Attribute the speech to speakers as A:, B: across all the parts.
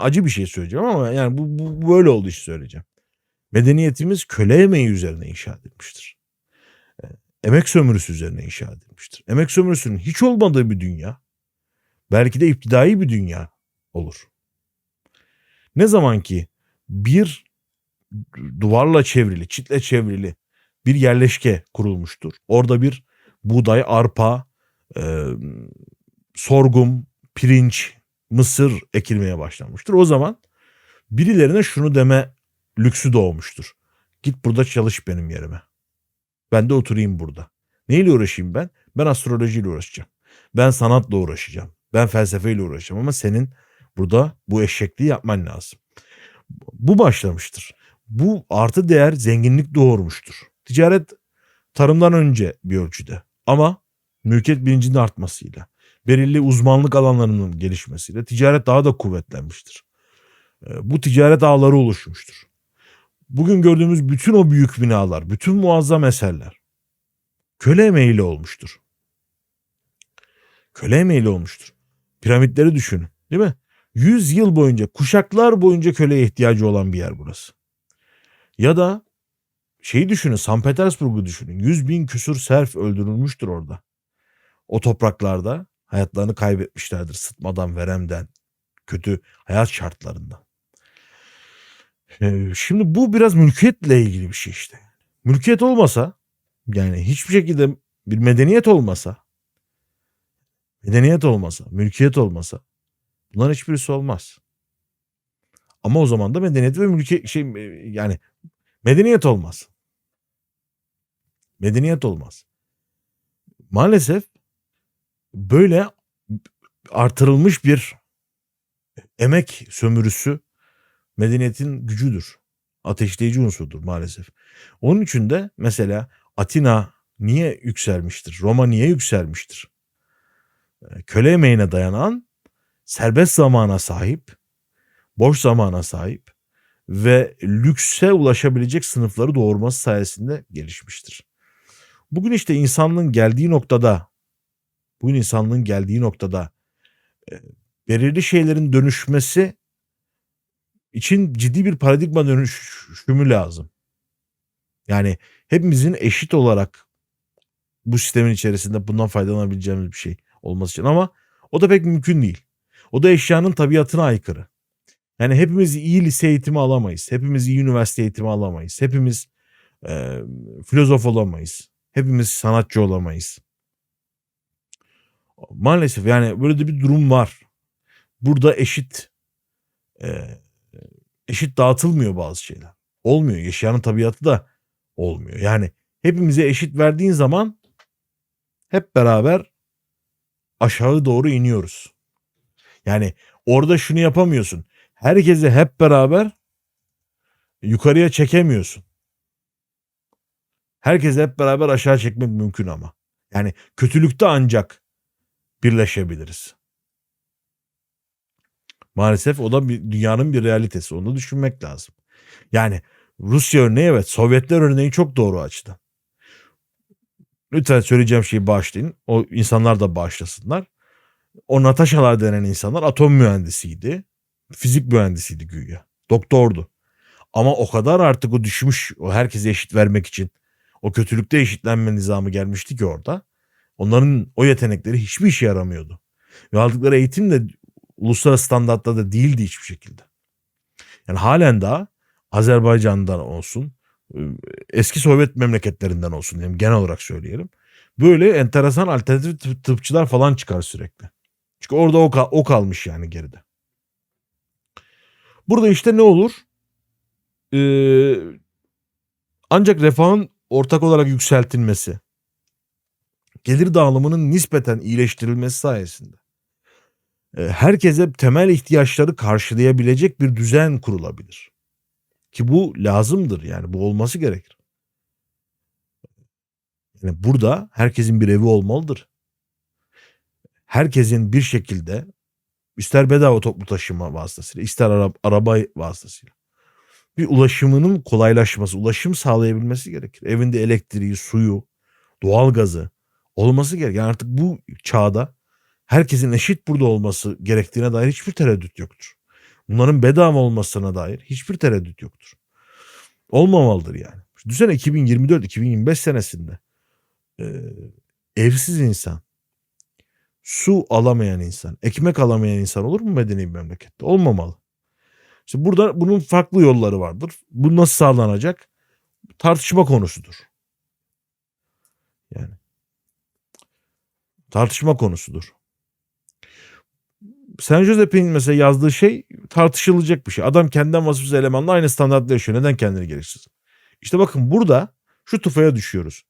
A: acı bir şey söyleyeceğim ama yani bu, bu böyle olduğu için söyleyeceğim. Medeniyetimiz köle emeği üzerine inşa edilmiştir. E, Emek sömürüsü üzerine inşa edilmiştir. Emek sömürüsünün hiç olmadığı bir dünya belki de iptidai bir dünya olur. Ne zaman ki bir duvarla çevrili, çitle çevrili bir yerleşke kurulmuştur. Orada bir buğday, arpa, e, sorgum, pirinç, mısır ekilmeye başlanmıştır. O zaman birilerine şunu deme lüksü doğmuştur. Git burada çalış benim yerime. Ben de oturayım burada. Neyle uğraşayım ben? Ben astrolojiyle uğraşacağım. Ben sanatla uğraşacağım. Ben felsefeyle uğraşacağım ama senin burada bu eşekliği yapman lazım. Bu başlamıştır. Bu artı değer zenginlik doğurmuştur. Ticaret tarımdan önce bir ölçüde ama mülkiyet bilincinin artmasıyla, belirli uzmanlık alanlarının gelişmesiyle ticaret daha da kuvvetlenmiştir. Ee, Bu ticaret ağları oluşmuştur. Bugün gördüğümüz bütün o büyük binalar, bütün muazzam eserler köle emeğiyle olmuştur. Köle emeğiyle olmuştur. Piramitleri düşünün, değil mi? 100 yıl boyunca, kuşaklar boyunca köleye ihtiyacı olan bir yer burası. Ya da şeyi düşünün, San Petersburg'u düşünün. 100 bin küsur serf öldürülmüştür orada. O topraklarda hayatlarını kaybetmişlerdir sıtmadan, veremden, kötü hayat şartlarından. Ee, Şimdi bu biraz mülkiyetle ilgili bir şey işte. Mülkiyet olmasa, yani hiçbir şekilde bir medeniyet olmasa, medeniyet olmasa, mülkiyet olmasa bunların hiçbirisi olmaz. Ama o zaman da medeniyet ve mülkiyet şey yani medeniyet olmaz. Medeniyet olmaz. Maalesef böyle artırılmış bir emek sömürüsü medeniyetin gücüdür. Ateşleyici unsurdur maalesef. Onun için de mesela Atina niye yükselmiştir? Roma niye yükselmiştir? Ee, Köle emeğine dayanan serbest zamana sahip, boş zamana sahip ve lükse ulaşabilecek sınıfları doğurması sayesinde gelişmiştir. Bugün işte insanlığın geldiği noktada, bugün insanlığın geldiği noktada e, belirli şeylerin dönüşmesi için ciddi bir paradigma dönüşümü lazım. Yani hepimizin eşit olarak bu sistemin içerisinde bundan faydalanabileceğimiz bir şey olması için ama o da pek mümkün değil. O da eşyanın tabiatına aykırı. Yani hepimiz iyi lise eğitimi alamayız. Hepimiz iyi üniversite eğitimi alamayız. Hepimiz e, filozof olamayız. Hepimiz sanatçı olamayız. Maalesef yani böyle de bir durum var. Burada eşit e, eşit dağıtılmıyor bazı şeyler. Olmuyor. Yaşayanın tabiatı da olmuyor. Yani hepimize eşit verdiğin zaman hep beraber aşağı doğru iniyoruz. Yani orada şunu yapamıyorsun. Herkesi hep beraber yukarıya çekemiyorsun. Herkesi hep beraber aşağı çekmek mümkün ama. Yani kötülükte ancak birleşebiliriz. Maalesef o da bir, dünyanın bir realitesi. Onu düşünmek lazım. Yani Rusya örneği evet. Sovyetler örneği çok doğru açıdan. Lütfen söyleyeceğim şeyi bağışlayın. O insanlar da bağışlasınlar. O Natasha'lar denen insanlar atom mühendisiydi. Fizik mühendisiydi güya. Doktordu. Ama o kadar artık o düşmüş o herkese eşit vermek için o kötülükte eşitlenme nizamı gelmişti ki orada. Onların o yetenekleri hiçbir işe yaramıyordu. Ve aldıkları eğitim de uluslararası standartta da değildi hiçbir şekilde. Yani halen daha Azerbaycan'dan olsun, eski Sovyet memleketlerinden olsun diyelim genel olarak söyleyelim. Böyle enteresan alternatif tıp- tıpçılar falan çıkar sürekli. Çünkü orada o, o kalmış yani geride. Burada işte ne olur? Ee, ancak refahın ortak olarak yükseltilmesi, gelir dağılımının nispeten iyileştirilmesi sayesinde e, herkese temel ihtiyaçları karşılayabilecek bir düzen kurulabilir. Ki bu lazımdır yani bu olması gerekir. Yani burada herkesin bir evi olmalıdır. Herkesin bir şekilde ister bedava toplu taşıma vasıtasıyla ister ara, araba vasıtasıyla bir ulaşımının kolaylaşması, ulaşım sağlayabilmesi gerekir. Evinde elektriği, suyu, doğalgazı olması gerekir. Yani artık bu çağda herkesin eşit burada olması gerektiğine dair hiçbir tereddüt yoktur. Bunların bedava olmasına dair hiçbir tereddüt yoktur. Olmamalıdır yani. Düşünsene 2024-2025 senesinde e, evsiz insan, su alamayan insan, ekmek alamayan insan olur mu medeni bir memlekette? Olmamalı. İşte burada bunun farklı yolları vardır. Bu nasıl sağlanacak? Tartışma konusudur. Yani tartışma konusudur. Saint Joseph'in mesela yazdığı şey tartışılacak bir şey. Adam kendinden vasıfsız elemanla aynı standartta yaşıyor. Neden kendini geliştirsin? İşte bakın burada şu tufaya düşüyoruz.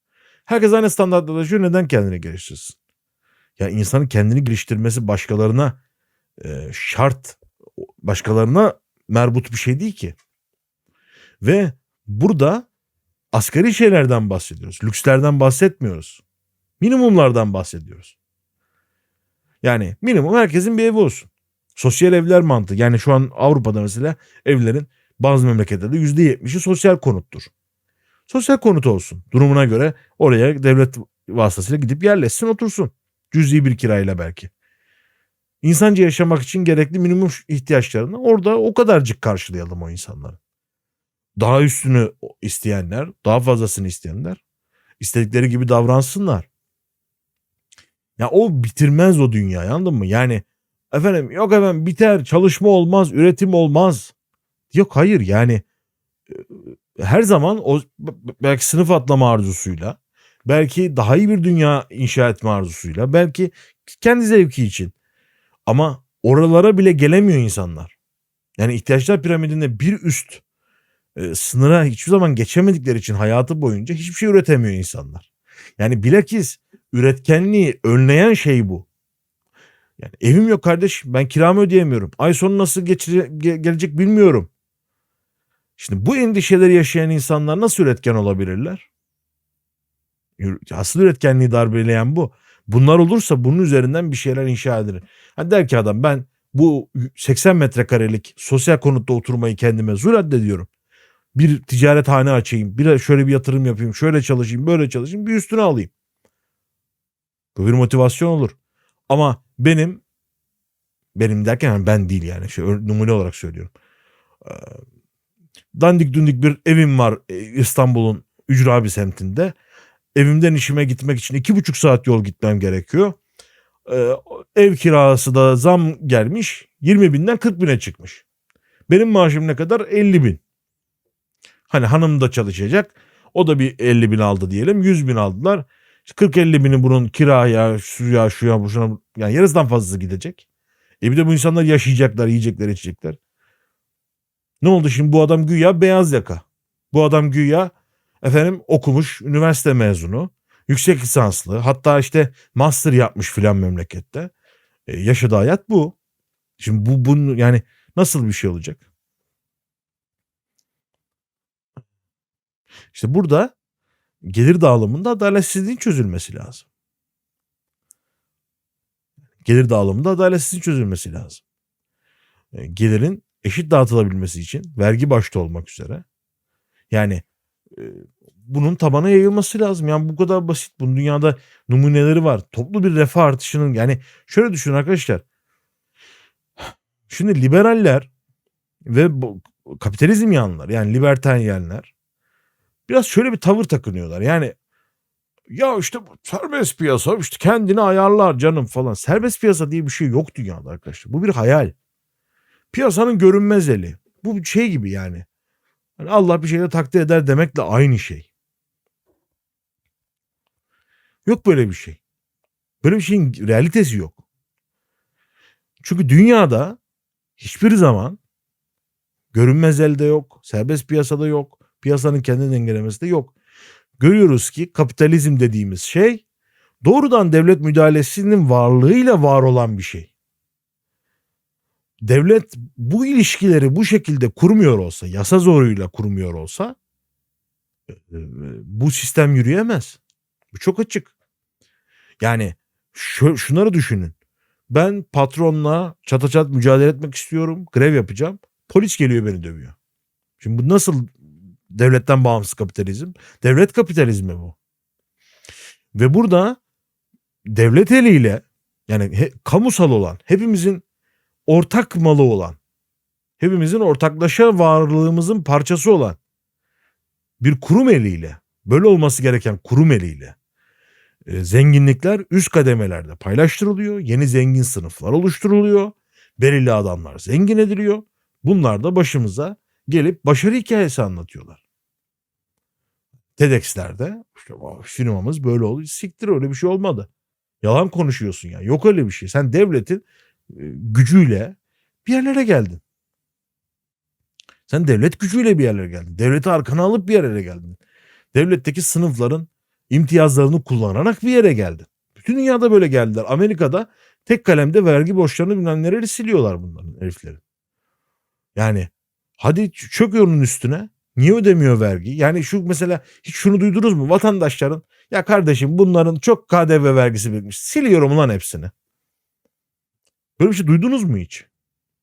A: Herkes aynı standartta yaşıyor. Neden kendini geliştirsin? Ya insanın kendini geliştirmesi başkalarına e, şart, başkalarına merbut bir şey değil ki. Ve burada asgari şeylerden bahsediyoruz. Lükslerden bahsetmiyoruz. Minimumlardan bahsediyoruz. Yani minimum herkesin bir evi olsun. Sosyal evler mantığı. Yani şu an Avrupa'da mesela evlerin bazı memleketlerde %70'i sosyal konuttur. Sosyal konut olsun. Durumuna göre oraya devlet vasıtasıyla gidip yerleşsin otursun. Cüzi bir kirayla belki. İnsanca yaşamak için gerekli minimum ihtiyaçlarını orada o kadarcık karşılayalım o insanları. Daha üstünü isteyenler, daha fazlasını isteyenler istedikleri gibi davransınlar. Ya o bitirmez o dünyayı anladın mı? Yani efendim yok efendim biter çalışma olmaz üretim olmaz. Yok hayır yani her zaman o belki sınıf atlama arzusuyla belki daha iyi bir dünya inşa etme arzusuyla belki kendi zevki için ama oralara bile gelemiyor insanlar. Yani ihtiyaçlar piramidinde bir üst e, sınıra hiçbir zaman geçemedikleri için hayatı boyunca hiçbir şey üretemiyor insanlar. Yani bilakis üretkenliği önleyen şey bu. Yani evim yok kardeş ben kiramı ödeyemiyorum. Ay sonu nasıl geçire, gelecek bilmiyorum. Şimdi bu endişeleri yaşayan insanlar nasıl üretken olabilirler? Asıl üretkenliği darbeleyen bu. Bunlar olursa bunun üzerinden bir şeyler inşa edilir. Hani der ki adam ben bu 80 metrekarelik sosyal konutta oturmayı kendime zul addediyorum. Bir ticaret hane açayım, bir şöyle bir yatırım yapayım, şöyle çalışayım, böyle çalışayım, bir üstüne alayım. Bu bir motivasyon olur. Ama benim benim derken hani ben değil yani şey numune olarak söylüyorum. Dandik dundik bir evim var İstanbul'un Ücrabi semtinde. Evimden işime gitmek için iki buçuk saat yol gitmem gerekiyor. ev kirası da zam gelmiş 20 binden 40 bine çıkmış. Benim maaşım ne kadar? 50 bin. Hani hanım da çalışacak. O da bir 50 bin aldı diyelim. 100 bin aldılar. 40-50 bini bunun kiraya, suya, şuya, bu şuna yani yarısından fazlası gidecek. E bir de bu insanlar yaşayacaklar, yiyecekler, içecekler. Ne oldu şimdi bu adam güya beyaz yaka. Bu adam güya efendim okumuş, üniversite mezunu, yüksek lisanslı, hatta işte master yapmış filan memlekette. E, yaşadığı hayat bu. Şimdi bu bunun yani nasıl bir şey olacak? İşte burada gelir dağılımında adaletsizliğin çözülmesi lazım. Gelir dağılımında adaletsizliğin çözülmesi lazım. E, gelirin eşit dağıtılabilmesi için vergi başta olmak üzere yani e, bunun tabana yayılması lazım. Yani bu kadar basit. Bunun dünyada numuneleri var. Toplu bir refah artışının yani şöyle düşünün arkadaşlar. Şimdi liberaller ve bu, kapitalizm yanlılar yani libertaryenler biraz şöyle bir tavır takınıyorlar. Yani ya işte serbest piyasa işte kendini ayarlar canım falan. Serbest piyasa diye bir şey yok dünyada arkadaşlar. Bu bir hayal. Piyasanın görünmez eli. Bu şey gibi yani. yani Allah bir şeyde takdir eder demekle aynı şey. Yok böyle bir şey. Böyle bir şeyin realitesi yok. Çünkü dünyada hiçbir zaman görünmez elde yok, serbest piyasada yok, Piyasanın kendi dengelemesi de yok. Görüyoruz ki kapitalizm dediğimiz şey doğrudan devlet müdahalesinin varlığıyla var olan bir şey. Devlet bu ilişkileri bu şekilde kurmuyor olsa, yasa zoruyla kurmuyor olsa e, e, bu sistem yürüyemez. Bu çok açık. Yani şu, şunları düşünün. Ben patronla çataçat mücadele etmek istiyorum. Grev yapacağım. Polis geliyor beni dövüyor. Şimdi bu nasıl Devletten bağımsız kapitalizm. Devlet kapitalizmi bu. Ve burada devlet eliyle yani he, kamusal olan, hepimizin ortak malı olan, hepimizin ortaklaşa varlığımızın parçası olan bir kurum eliyle, böyle olması gereken kurum eliyle e, zenginlikler üst kademelerde paylaştırılıyor. Yeni zengin sınıflar oluşturuluyor. Belirli adamlar zengin ediliyor. Bunlar da başımıza gelip başarı hikayesi anlatıyorlar. TEDx'lerde işte "Aa, firmamız böyle oldu. Siktir öyle bir şey olmadı. Yalan konuşuyorsun ya. Yok öyle bir şey. Sen devletin e, gücüyle bir yerlere geldin. Sen devlet gücüyle bir yerlere geldin. Devleti arkana alıp bir yerlere geldin. Devletteki sınıfların imtiyazlarını kullanarak bir yere geldin. Bütün dünyada böyle geldiler. Amerika'da tek kalemde vergi borçlarını bilmem neleri siliyorlar bunların heriflerin. Yani hadi çök onun üstüne. Niye ödemiyor vergi? Yani şu mesela hiç şunu duydunuz mu? Vatandaşların ya kardeşim bunların çok KDV vergisi birikmiş. Siliyorum ulan hepsini. Böyle bir şey duydunuz mu hiç?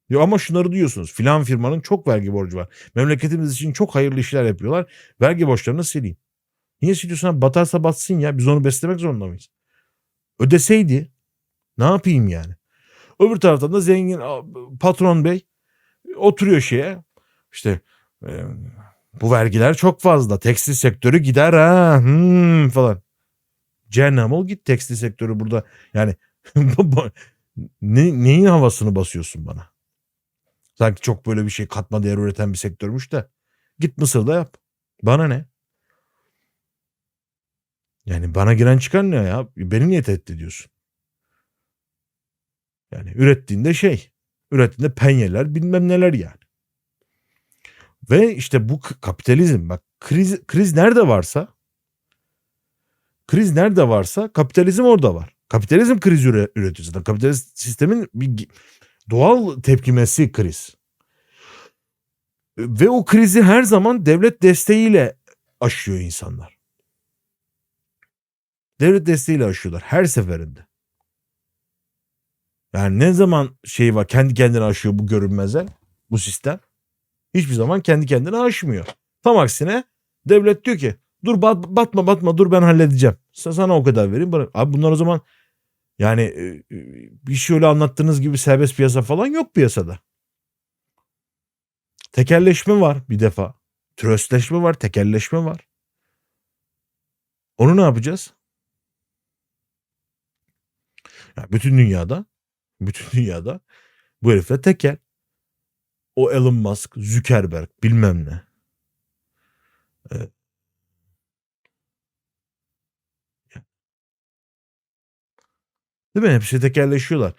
A: Ya ama şunları duyuyorsunuz. Filan firmanın çok vergi borcu var. Memleketimiz için çok hayırlı işler yapıyorlar. Vergi borçlarını sileyim. Niye siliyorsun? Batarsa batsın ya. Biz onu beslemek zorunda mıyız? Ödeseydi ne yapayım yani? Öbür taraftan da zengin patron bey oturuyor şeye. İşte e, bu vergiler çok fazla. Tekstil sektörü gider ha hmm, falan. Cehennem ol git tekstil sektörü burada. Yani ne, neyin havasını basıyorsun bana? Sanki çok böyle bir şey katma değer üreten bir sektörmüş de. Git Mısır'da yap. Bana ne? Yani bana giren çıkan ne ya? Beni niye tehdit ediyorsun? Yani ürettiğinde şey. Ürettiğinde penyeler bilmem neler yani. Ve işte bu kapitalizm bak kriz, kriz nerede varsa kriz nerede varsa kapitalizm orada var. Kapitalizm kriz üre, üretiyor zaten. Kapitalist sistemin bir doğal tepkimesi kriz. Ve o krizi her zaman devlet desteğiyle aşıyor insanlar. Devlet desteğiyle aşıyorlar her seferinde. Yani ne zaman şey var kendi kendine aşıyor bu görünmezler bu sistem. Hiçbir zaman kendi kendine aşmıyor. Tam aksine devlet diyor ki dur bat, batma batma dur ben halledeceğim. Sa- Sana o kadar vereyim. Bırak. Abi bunlar o zaman yani e, e, bir şey öyle anlattığınız gibi serbest piyasa falan yok piyasada. Tekelleşme var bir defa. Tröstleşme var, tekelleşme var. Onu ne yapacağız? Ya bütün dünyada, bütün dünyada bu herifler tekel. O Elon Musk, Zuckerberg bilmem ne. Ee, Değil mi? Hepsi tekelleşiyorlar.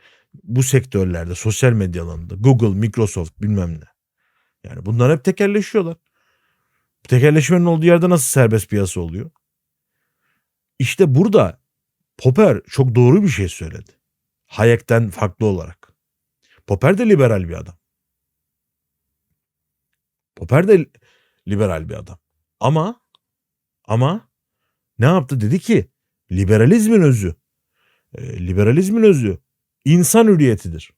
A: Bu sektörlerde, sosyal medya alanında, Google, Microsoft bilmem ne. Yani bunlar hep tekelleşiyorlar. Tekelleşmenin olduğu yerde nasıl serbest piyasa oluyor? İşte burada Popper çok doğru bir şey söyledi. Hayek'ten farklı olarak. Popper de liberal bir adam. Popper de liberal bir adam. Ama ama ne yaptı? Dedi ki liberalizmin özü e, liberalizmin özü insan hürriyetidir.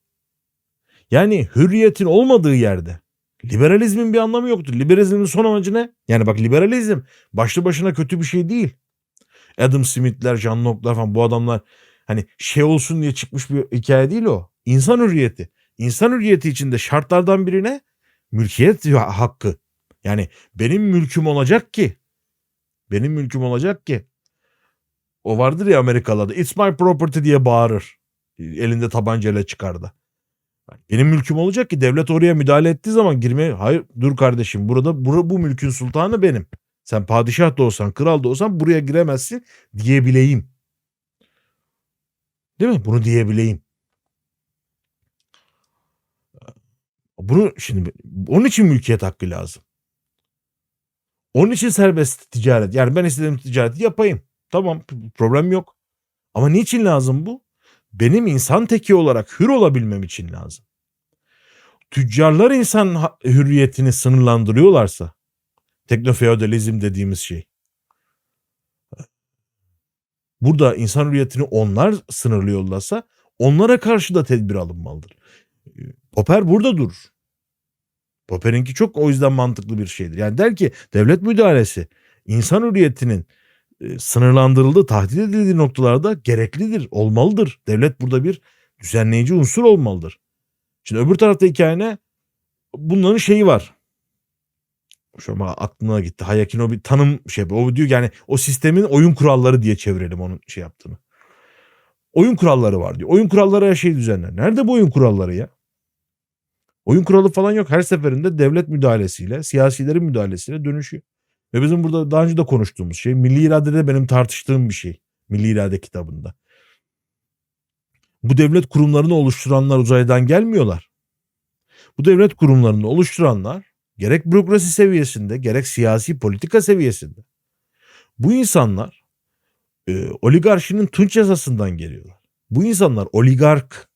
A: Yani hürriyetin olmadığı yerde liberalizmin bir anlamı yoktur. Liberalizmin son amacı ne? Yani bak liberalizm başlı başına kötü bir şey değil. Adam Smith'ler, John Locke'lar falan bu adamlar hani şey olsun diye çıkmış bir hikaye değil o. İnsan hürriyeti. İnsan hürriyeti içinde şartlardan biri ne? Mülkiyet hakkı. Yani benim mülküm olacak ki benim mülküm olacak ki o vardır ya Amerikalılarda it's my property diye bağırır. Elinde tabancayla çıkardı. Benim mülküm olacak ki devlet oraya müdahale ettiği zaman girmeye hayır dur kardeşim burada bura, bu mülkün sultanı benim. Sen padişah da olsan kral da olsan buraya giremezsin diyebileyim. Değil mi? Bunu diyebileyim. Bunu şimdi onun için mülkiyet hakkı lazım. Onun için serbest ticaret. Yani ben istediğim ticareti yapayım. Tamam problem yok. Ama niçin lazım bu? Benim insan teki olarak hür olabilmem için lazım. Tüccarlar insan hürriyetini sınırlandırıyorlarsa teknofeodalizm dediğimiz şey. Burada insan hürriyetini onlar sınırlıyorlarsa onlara karşı da tedbir alınmalıdır. Popper burada durur. Popper'inki çok o yüzden mantıklı bir şeydir. Yani der ki devlet müdahalesi insan hürriyetinin e, sınırlandırıldığı, tahdit edildiği noktalarda gereklidir, olmalıdır. Devlet burada bir düzenleyici unsur olmalıdır. Şimdi öbür tarafta hikaye ne? bunların şeyi var. Şu an aklıma gitti. Hayek'in o bir tanım şey o diyor yani o sistemin oyun kuralları diye çevirelim onun şey yaptığını. Oyun kuralları var diyor. Oyun kuralları her şeyi düzenler. Nerede bu oyun kuralları ya? Oyun kuralı falan yok. Her seferinde devlet müdahalesiyle, siyasilerin müdahalesiyle dönüşüyor. Ve bizim burada daha önce de konuştuğumuz şey milli iradede benim tartıştığım bir şey. Milli irade kitabında. Bu devlet kurumlarını oluşturanlar uzaydan gelmiyorlar. Bu devlet kurumlarını oluşturanlar gerek bürokrasi seviyesinde gerek siyasi politika seviyesinde. Bu insanlar e, oligarşinin tunç yasasından geliyorlar. Bu insanlar oligark.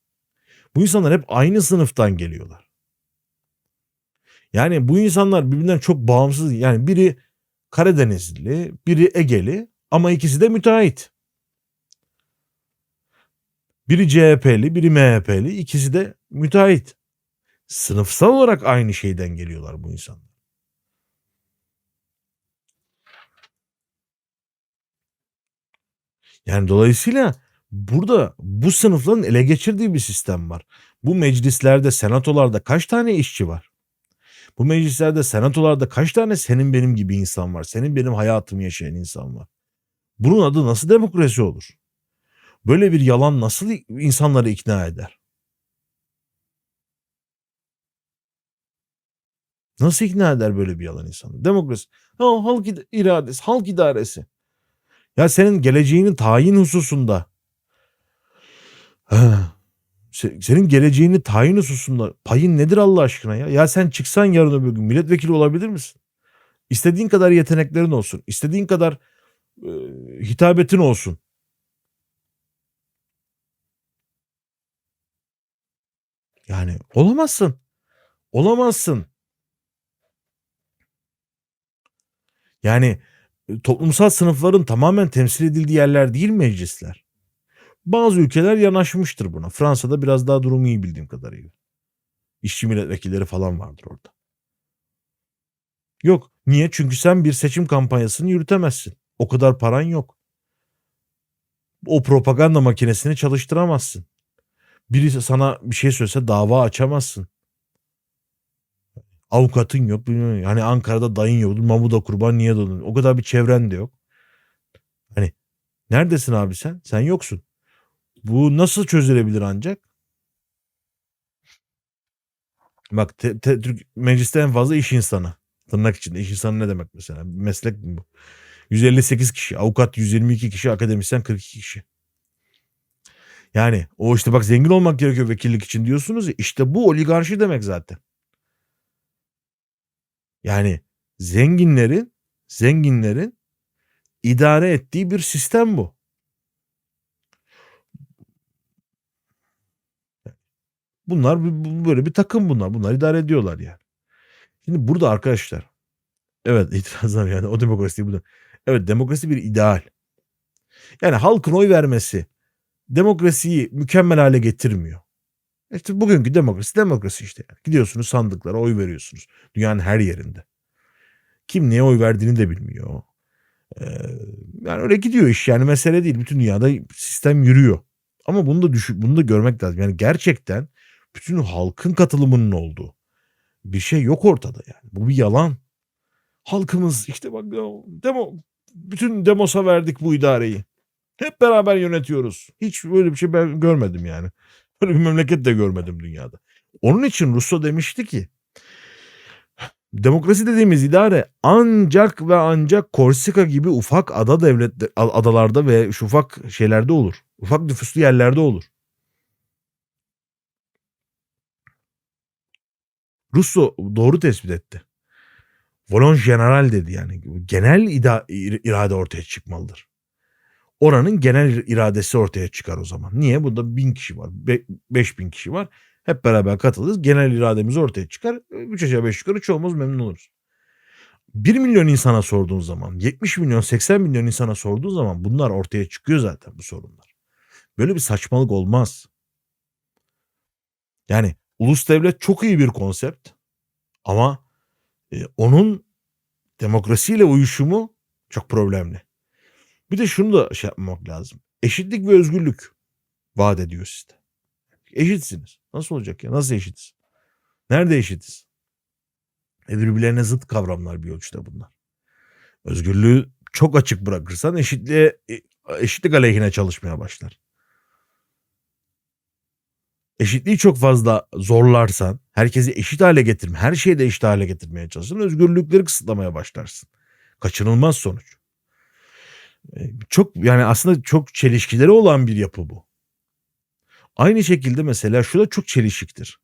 A: Bu insanlar hep aynı sınıftan geliyorlar. Yani bu insanlar birbirinden çok bağımsız. Yani biri Karadenizli, biri Egeli ama ikisi de müteahhit. Biri CHP'li, biri MHP'li, ikisi de müteahhit. Sınıfsal olarak aynı şeyden geliyorlar bu insanlar. Yani dolayısıyla burada bu sınıfların ele geçirdiği bir sistem var. Bu meclislerde, senatolarda kaç tane işçi var? Bu meclislerde, senatolarda kaç tane senin benim gibi insan var? Senin benim hayatımı yaşayan insan var. Bunun adı nasıl demokrasi olur? Böyle bir yalan nasıl insanları ikna eder? Nasıl ikna eder böyle bir yalan insanı? Demokrasi. Ha, halk iradesi, halk idaresi. Ya senin geleceğinin tayin hususunda senin geleceğini tayin hususunda payın nedir Allah aşkına ya? Ya sen çıksan yarın öbür gün milletvekili olabilir misin? İstediğin kadar yeteneklerin olsun. istediğin kadar e, hitabetin olsun. Yani olamazsın. Olamazsın. Yani toplumsal sınıfların tamamen temsil edildiği yerler değil meclisler. Bazı ülkeler yanaşmıştır buna. Fransa'da biraz daha durumu iyi bildiğim kadarıyla. İşçi milletvekilleri falan vardır orada. Yok. Niye? Çünkü sen bir seçim kampanyasını yürütemezsin. O kadar paran yok. O propaganda makinesini çalıştıramazsın. Birisi sana bir şey söylese dava açamazsın. Avukatın yok. Bilmiyorum. Hani Ankara'da dayın yok. Mamuda kurban niye doğdun? O kadar bir çevren de yok. Hani neredesin abi sen? Sen yoksun. Bu nasıl çözülebilir ancak? Bak te, te, Türk mecliste en fazla iş insanı. Tırnak içinde iş insanı ne demek mesela? Meslek mi bu? 158 kişi, avukat 122 kişi, akademisyen 42 kişi. Yani o işte bak zengin olmak gerekiyor vekillik için diyorsunuz ya işte bu oligarşi demek zaten. Yani zenginlerin zenginlerin idare ettiği bir sistem bu. Bunlar böyle bir takım bunlar. Bunlar idare ediyorlar yani. Şimdi burada arkadaşlar evet itirazlar yani o demokrasi bu. Evet demokrasi bir ideal. Yani halkın oy vermesi demokrasiyi mükemmel hale getirmiyor. İşte bugünkü demokrasi demokrasi işte. Gidiyorsunuz sandıklara oy veriyorsunuz. Dünyanın her yerinde. Kim neye oy verdiğini de bilmiyor. Ee, yani öyle gidiyor iş yani mesele değil. Bütün dünyada sistem yürüyor. Ama bunu da düşün, bunu da görmek lazım. Yani gerçekten bütün halkın katılımının olduğu bir şey yok ortada yani. Bu bir yalan. Halkımız işte bak demo bütün demosa verdik bu idareyi. Hep beraber yönetiyoruz. Hiç böyle bir şey ben görmedim yani. Böyle bir memleket de görmedim dünyada. Onun için Russo demişti ki demokrasi dediğimiz idare ancak ve ancak Korsika gibi ufak ada devlet adalarda ve şu ufak şeylerde olur. Ufak nüfuslu yerlerde olur. Russo doğru tespit etti. Volon general dedi yani. Genel ida, irade ortaya çıkmalıdır. Oranın genel iradesi ortaya çıkar o zaman. Niye? Burada bin kişi var. Be, beş bin kişi var. Hep beraber katılırız. Genel irademiz ortaya çıkar. Üç aşağı beş yukarı çoğumuz memnun oluruz. 1 milyon insana sorduğun zaman, 70 milyon, 80 milyon insana sorduğun zaman bunlar ortaya çıkıyor zaten bu sorunlar. Böyle bir saçmalık olmaz. Yani ulus devlet çok iyi bir konsept ama e, onun demokrasiyle uyuşumu çok problemli. Bir de şunu da şey yapmak lazım. Eşitlik ve özgürlük vaat ediyor size. Eşitsiniz. Nasıl olacak ya? Nasıl eşitiz? Nerede eşitiz? Ve birbirlerine zıt kavramlar bir ölçüde bunlar. Özgürlüğü çok açık bırakırsan eşitliğe e eşitlik aleyhine çalışmaya başlar. Eşitliği çok fazla zorlarsan, herkesi eşit hâle getirme her şeyi de eşit hâle getirmeye çalışırsan özgürlükleri kısıtlamaya başlarsın. Kaçınılmaz sonuç. Eee, çok yani aslında çok çelişkileri olan bir yapı bu. Aynı şekilde mesela şu da çok çelişiktir.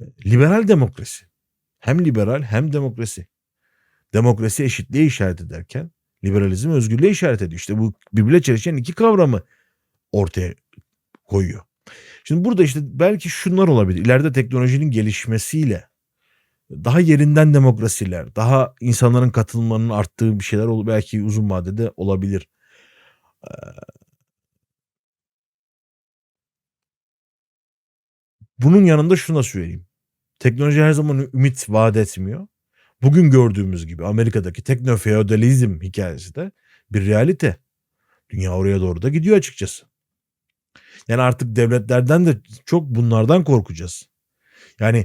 A: Eee, liberal demokrasi. Hem liberal hem demokrasi. Demokrasi eşitliğe işaret ederken liberalizm özgürlüğe işaret ediyor. İşte bu birbiriyle çelişen 2 kavramı ortaya koyuyor. Şimdi burada işte belki şunlar olabilir. İleride teknolojinin gelişmesiyle daha yerinden demokrasiler, daha insanların katılımlarının arttığı bir şeyler ol belki uzun vadede olabilir. Eee Bunun yanında şunu da söyleyeyim. Teknoloji her zaman ümit vaat etmiyor. Bugün gördüğümüz gibi Amerika'daki teknofeodalizm hikâyesi de bir realite. Dünya oraya doğru da gidiyor açıkçası. Yani artık devletlerden de çok bunlardan korkacağız. Yani,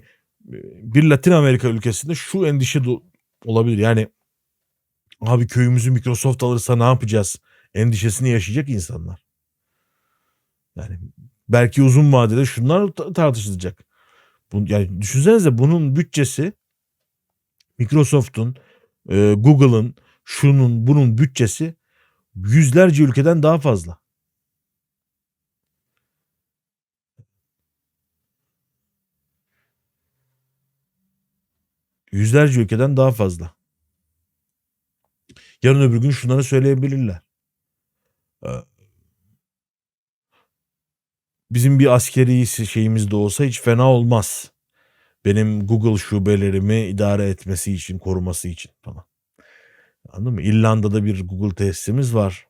A: eee, bir Latin Amerika ülkesinde şu endişe olabilir. Yani, "Abi köyümüzü Microsoft alırsa ne yapacağız?" endişesini yaşayacak insanlar. Yani belki uzun vadede şunlar ta tartışılacak. Bun yani düşünsenize bunun bütçesi Microsoft'un, eee, Google'ın, şunun bunun bütçesi yüzlerce ülkeden daha fazla. Yüzlerce ülkeden daha fazla. Yarın öbür gün şunları söyleyebilirler. Eee Bizim bir askeri şeyimiz de olsa hiç fena olmaz. Benim Google şubelerimi idare etmesi için, koruması için falan. Anladın mı? İrlanda'da bir Google tesisimiz var.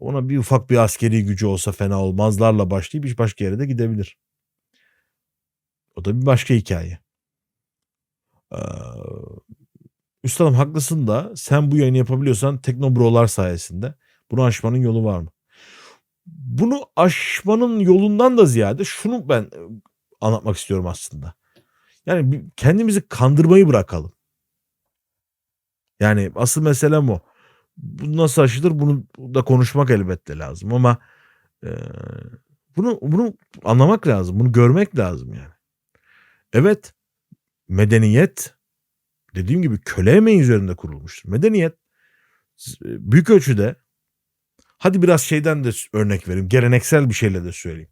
A: Ona bir ufak bir askeri gücü olsa fena olmazlarla başlayıp iş başka yere de gidebilir. O da bir başka hikâye. Eee, üstadım haklısın da sen bu yayını yapabiliyorsan Teknobro'lar sayesinde. Bunu aşmanın yolu var mı? Bunu aşmanın yolundan da ziyade şunu ben, eee, anlatmak istiyorum aslında. Yani kendimizi kandırmayı bırakalım. Yani asıl meselem o. Bu nasıl aşılır bunu da konuşmak elbette lazım ama, eee, bunu bunu anlamak lazım. Bunu görmek lazım yani. Evet, medeniyet dediğim gibi köle emeği üzerinde kurulmuştur. Medeniyet s büyük ölçüde hadi biraz şeyden de örnek vereyim, geleneksel bir şeyle de söyleyeyim.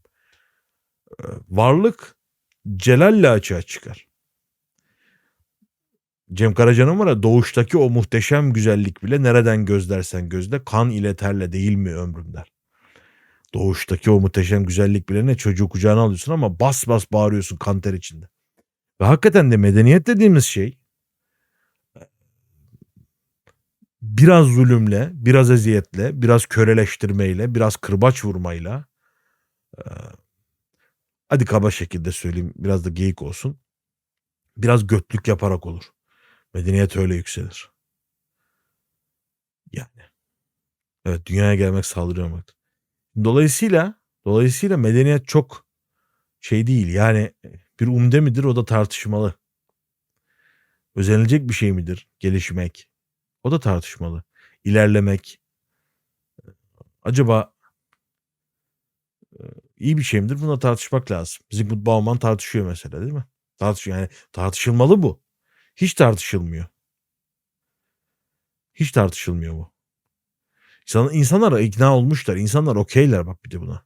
A: Eee, varlık celalle açığa çıkar. Cem Karaca'nın var ya, "Doğuştaki o muhteşem güzellik bile nereden gözlersen gözle, kan ile terle değil mi ömrüm?" der. Doğuştaki o muhteşem güzellik bile ne? Çocuğu kucağına alıyorsun ama bas bas bağırıyorsun kan ter içinde. Ve hakikaten de medeniyet dediğimiz şey biraz zulümle, biraz eziyetle, biraz köleleştirmeyle, biraz kırbaç vurmayla, hadi kaba şekilde söyleyeyim, biraz da geyik olsun, biraz götlük yaparak olur. Medeniyet öyle yükselir. Yani. Evet, dünyaya gelmek saldırı. Dolayısıyla dolayısıyla medeniyet çok şey değil, yani, bir umde midir o da tartışmalı. Özenilecek bir şey midir gelişmek? O da tartışmalı. İlerlemek eee, acaba eee, iyi bir şey midir? Bunu da tartışmak lazım. Zygmunt Bauman tartışıyor mesela, değil mi? Tartışıyor yani tartışılmalı bu. Hiç tartışılmıyor. Hiç tartışılmıyor bu. İnsan insanlar ikna olmuşlar. İnsanlar okay'ler bak bir de buna.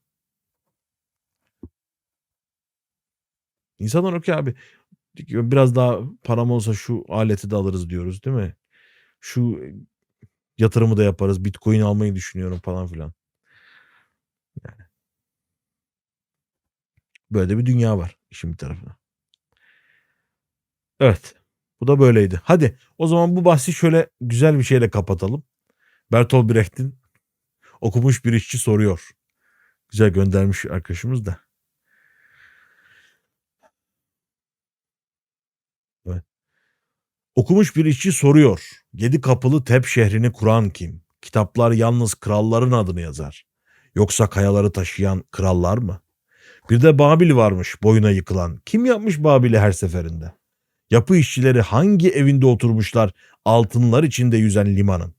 A: İnsanlar okay abi. Biraz daha param olsa şu aleti de alırız diyoruz, değil mi? Şu yatırımı da yaparız. Bitcoin almayı düşünüyorum falan filan. Yani. Böyle bir dünya var işin bir tarafında. Evet. Bu da böyleydi. Hadi o zaman bu bahsi şöyle güzel bir şeyle kapatalım. Bertolt Brecht'in "Okumuş bir işçi soruyor." Güzel göndermiş arkadaşımız da. Evet. Okumuş bir işçi soruyor. "Yedi kapılı Teb şehrini kuran kim? Kitaplar yalnız kralların adını yazar. Yoksa kayaları taşıyan krallar mı? Bir de Babil varmış boyuna yıkılan. Kim yapmış Babil'i her seferinde? Yapı işçileri hangi evinde oturmuşlar altınlar içinde yüzen limanın?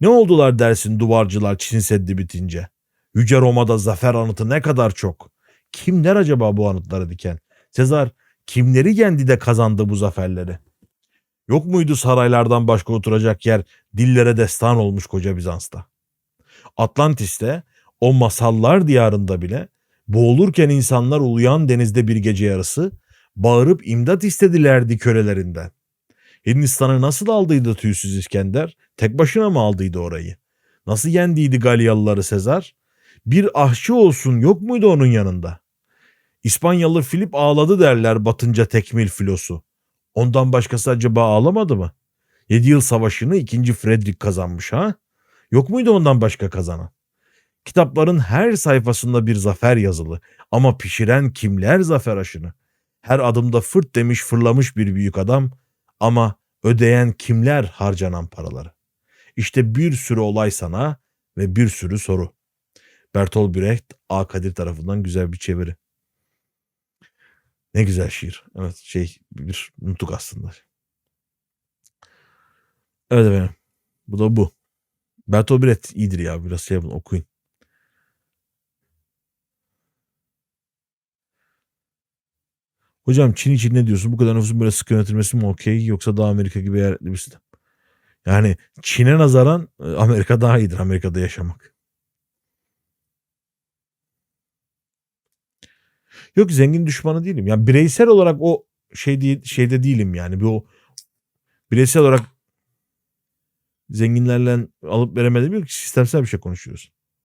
A: Ne oldular dersin duvarcılar Çin Seddi bitince? Yüce Roma'da zafer anıtı ne kadar çok. Kimler acaba bu anıtları diken? Sezar kimleri yendi de kazandı bu zaferleri? Yok muydu saraylardan başka oturacak yer dillere destan olmuş koca Bizans'ta? Atlantis'te o masallar diyarında bile boğulurken insanlar uluyan denizde bir gece yarısı bağırıp imdat istedilerdi kölelerinden. Hindistan'ı nasıl aldıydı tüysüz İskender? Tek başına mı aldıydı orayı? Nasıl yendiydi Galyalıları Sezar? Bir ahçı olsun yok muydu onun yanında? İspanyalı Filip ağladı derler batınca tekmil filosu. Ondan başkası acaba ağlamadı mı? Yedi yıl savaşını 2. Fredrik kazanmış ha? Yok muydu ondan başka kazanan? Kitapların her sayfasında bir zafer yazılı ama pişiren kimler zafer aşını? Her adımda fırt demiş fırlamış bir büyük adam ama ödeyen kimler harcanan paraları? İşte bir sürü olay sana ve bir sürü soru. Bertolt Brecht A. Kadir tarafından güzel bir çeviri. Ne güzel şiir. Evet şey bir nutuk aslında. Evet efendim. Bu da bu. Bertolt Brecht iyidir ya. Biraz şey yapın okuyun. Hocam Çin için ne diyorsun? Bu kadar nüfusun böyle sıkı yönetilmesi mi okey yoksa daha Amerika gibi eyaletli bir sistem? Yani Çin'e nazaran e, Amerika daha iyidir Amerika'da yaşamak. Yok zengin düşmanı değilim. Yani bireysel olarak o şey değil, şeyde değilim yani. Bir o bireysel olarak zenginlerle alıp veremedim yok. Sistemsel bir şey konuşuyoruz.